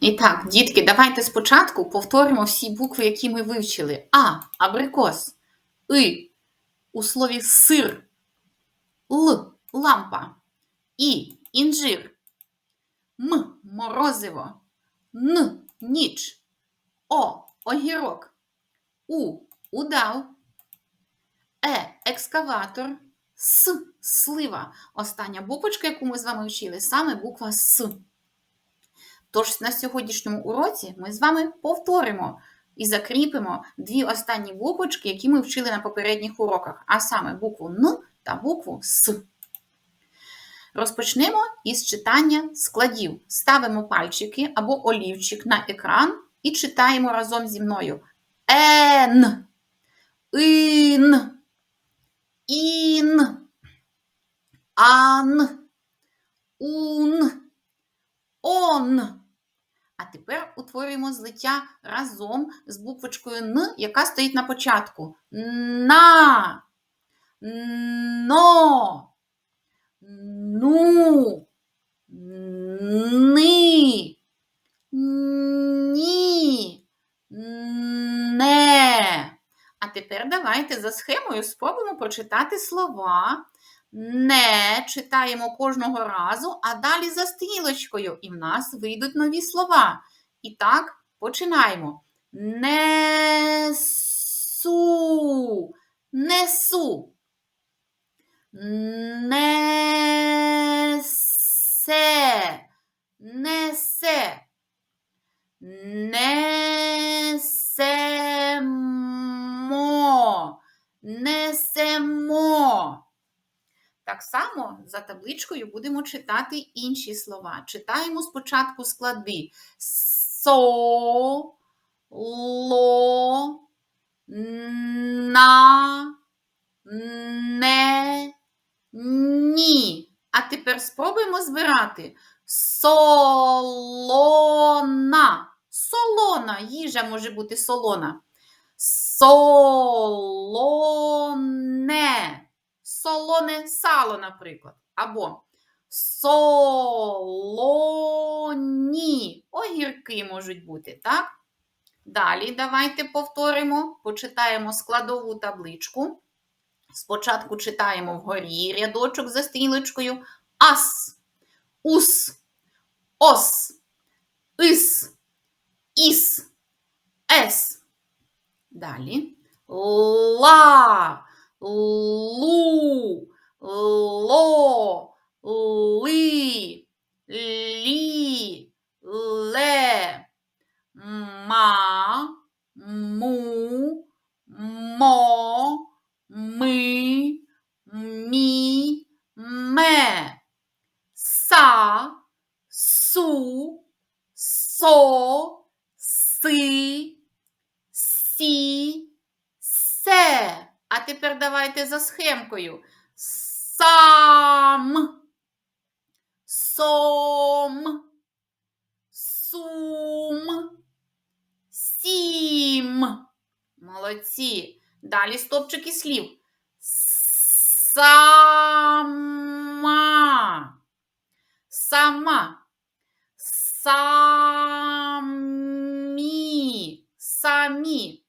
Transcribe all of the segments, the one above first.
І так, дітки, давайте спочатку повторимо всі букви, які ми вивчили. А. Абрикос. И. У слові сир. Л. Лампа. І. Інжир. М. Морозиво. Н. Ніч. О. Огірок. У. Удав. Е. Екскаватор. С. Слива. Остання буквочка, яку ми з вами вчили, саме буква С. Тож на сьогоднішньому уроці ми з вами повторимо і закріпимо дві останні буквочки, які ми вчили на попередніх уроках, а саме букву Н та букву С. Розпочнемо із читання складів. Ставимо пальчики або олівчик на екран і читаємо разом зі мною. Ен, Ін, Ін, Ан, Ун, Он. А тепер утворюємо злиття разом з буквочкою Н, яка стоїть на початку. На. Но. Ну. Ни. Ні. Не. А тепер давайте за схемою спробуємо прочитати слова. Не читаємо кожного разу, а далі за стрілочкою, і в нас вийдуть нові слова. І так, починаємо. Несу. Несу. Несе. Несе. Несемо. Так само за табличкою будемо читати інші слова. Читаємо спочатку склади со, ло, на, не, ні. А тепер спробуємо збирати солона. Солона. Їжа може бути солона. Солоне. Солоне сало, наприклад. Або солоні. Огірки можуть бути, так? Далі давайте повторимо, почитаємо складову табличку. Спочатку читаємо вгорі рядочок за стрілочкою. Ас, ус, ос, ис, іс, ес. Далі. Ла, лу, ло, ли, лі, ле, ма, му, мо, ми, мі, ме, са, су, со, си, сі, се. А тепер давайте за схемкою. Сам, сом, сум, сім. Молодці. Далі стопчики слів. Сама. Сама. Самі. Самі.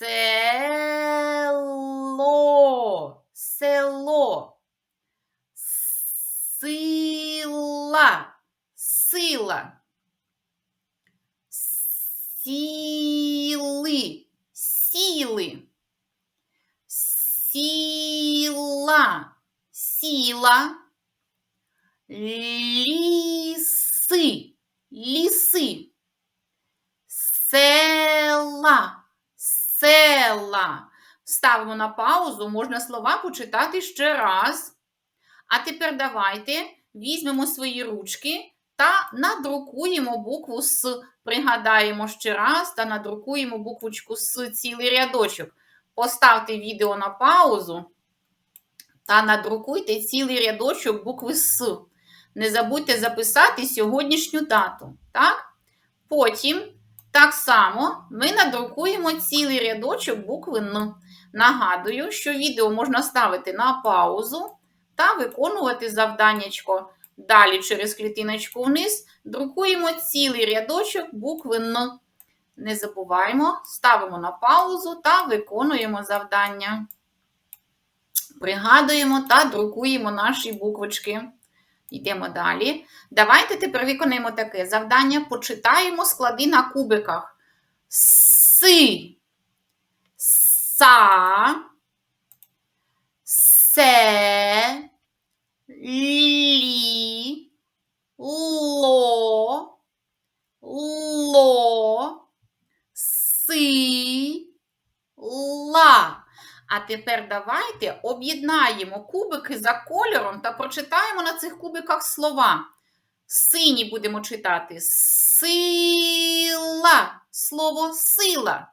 Село. Село. Сила. Сила. Сіли. Сіли. Сіла. Сіла. Ліси. Ліси. Села. Села. Ставимо на паузу, можна слова почитати ще раз. А тепер давайте візьмемо свої ручки та надрукуємо букву С. Пригадаємо ще раз та надрукуємо буквочку С цілий рядочок. Поставте відео на паузу та надрукуйте цілий рядочок букви С. Не забудьте записати сьогоднішню дату. Так? Потім так само ми надрукуємо цілий рядочок букви Н. Нагадую, що відео можна ставити на паузу та виконувати завданнячко. Далі через клітиночку вниз друкуємо цілий рядочок букви Н. Не забуваємо, ставимо на паузу та виконуємо завдання. Пригадуємо та друкуємо наші буквочки. Йдемо далі. Давайте тепер виконаємо таке завдання. Почитаємо склади на кубиках. Си, са, се, лі, ло, ло, си, ла. А тепер давайте об'єднаємо кубики за кольором та прочитаємо на цих кубиках слова. Сині будемо читати сила. Слово сила.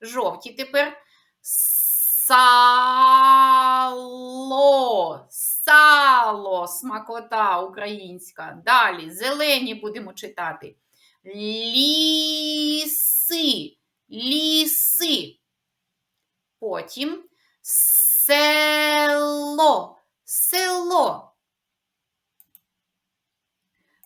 Жовті тепер сало. Сало, смакота українська. Далі зелені будемо читати. Ліси. Ліси. Потім село. Село.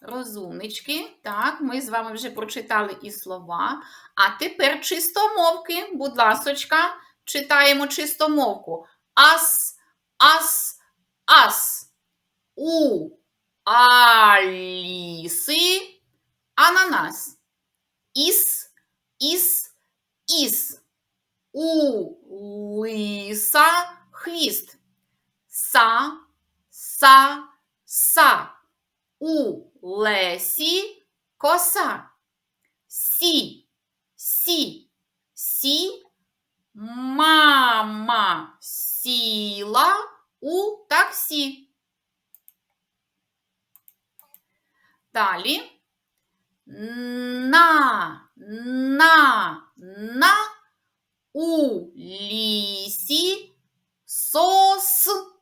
Розумнички. Так, ми з вами вже прочитали і слова. А тепер чистомовки. Будь ласочка, читаємо чистомовку. Ас, ас, ас. У Аліси ананас. Іс, іс, іс. У лиса хвіст. Са, са, са. У лесі коса. Сі, сі, сі. Мама сіла у таксі. Далі. На, на, на. У лісі сосна.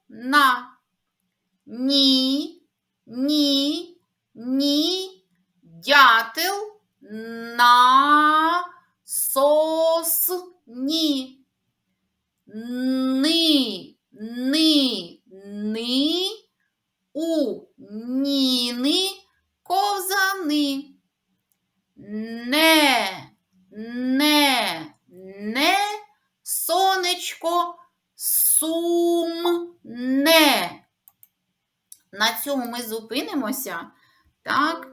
Ні, ні, ні. Дятел на сосні. Ни, ни, ни. У ніни ковзани. Не, не, не, сонечко сумне. На цьому ми зупинимося. Так,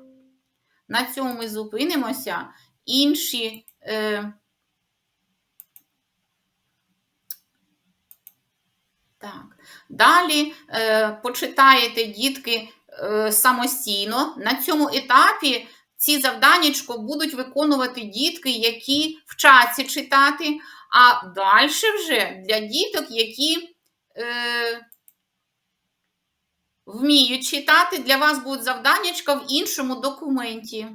на цьому ми зупинимося. Інші. Е, так. Далі е, почитаєте дітки е, самостійно. На цьому етапі ці завданнячко будуть виконувати дітки, які вчаться читати, а далі вже для діток, які е, вміють читати, для вас буде завданнячка в іншому документі.